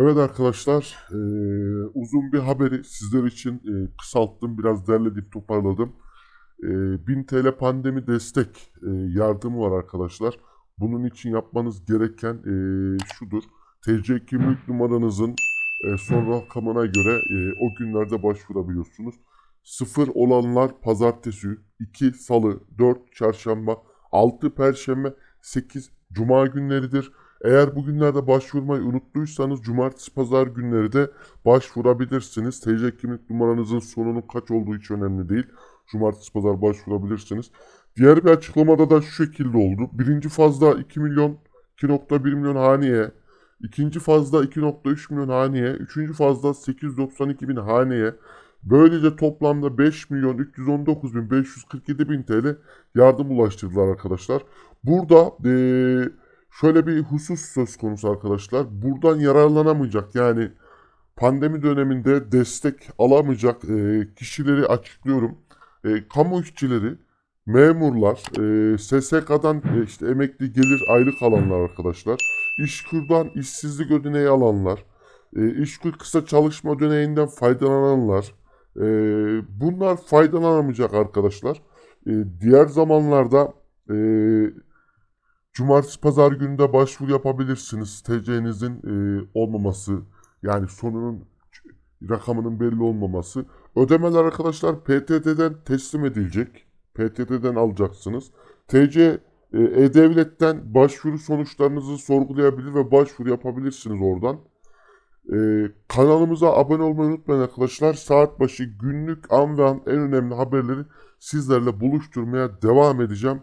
Evet arkadaşlar, eee, uzun bir haberi sizler için eee, kısalttım, biraz derledim, toparladım. Eee 1000 TL pandemi destek eee, yardımı var arkadaşlar. Bunun için yapmanız gereken eee, şudur. TC kimlik numaranızın eee, son rakamına göre eee, o günlerde başvurabiliyorsunuz. 0 olanlar pazartesi, 2 salı, 4 çarşamba, 6 perşembe, 8 cuma günleridir. Eğer bugünlerde başvurmayı unuttuysanız cumartesi pazar günleri de başvurabilirsiniz. TC kimlik numaranızın sonunun kaç olduğu hiç önemli değil. Cumartesi pazar başvurabilirsiniz. Diğer bir açıklamada da şu şekilde oldu. Birinci fazda 2 milyon 2.1 milyon haneye, ikinci fazda 2.3 milyon haneye, üçüncü fazda 892 bin haneye, böylece toplamda 5 milyon 319 bin 547 bin TL yardım ulaştırdılar arkadaşlar. Burada eee şöyle bir husus söz konusu arkadaşlar. Buradan yararlanamayacak yani pandemi döneminde destek alamayacak e, kişileri açıklıyorum. E, kamu işçileri, memurlar, e, SSK'dan e, işte emekli gelir aylık alanlar arkadaşlar. İşkurdan işsizlik ödeneği alanlar, e, işkur kısa çalışma ödeneğinden faydalananlar. e, bunlar faydalanamayacak arkadaşlar. E, diğer zamanlarda e, Cumartesi pazar günü başvuru yapabilirsiniz. TC'nizin e, olmaması yani sonunun rakamının belli olmaması. Ödemeler arkadaşlar PTT'den teslim edilecek. PTT'den alacaksınız. TC e, E-Devlet'ten başvuru sonuçlarınızı sorgulayabilir ve başvuru yapabilirsiniz oradan. E, kanalımıza abone olmayı unutmayın arkadaşlar. Saat başı günlük an ve an en önemli haberleri sizlerle buluşturmaya devam edeceğim.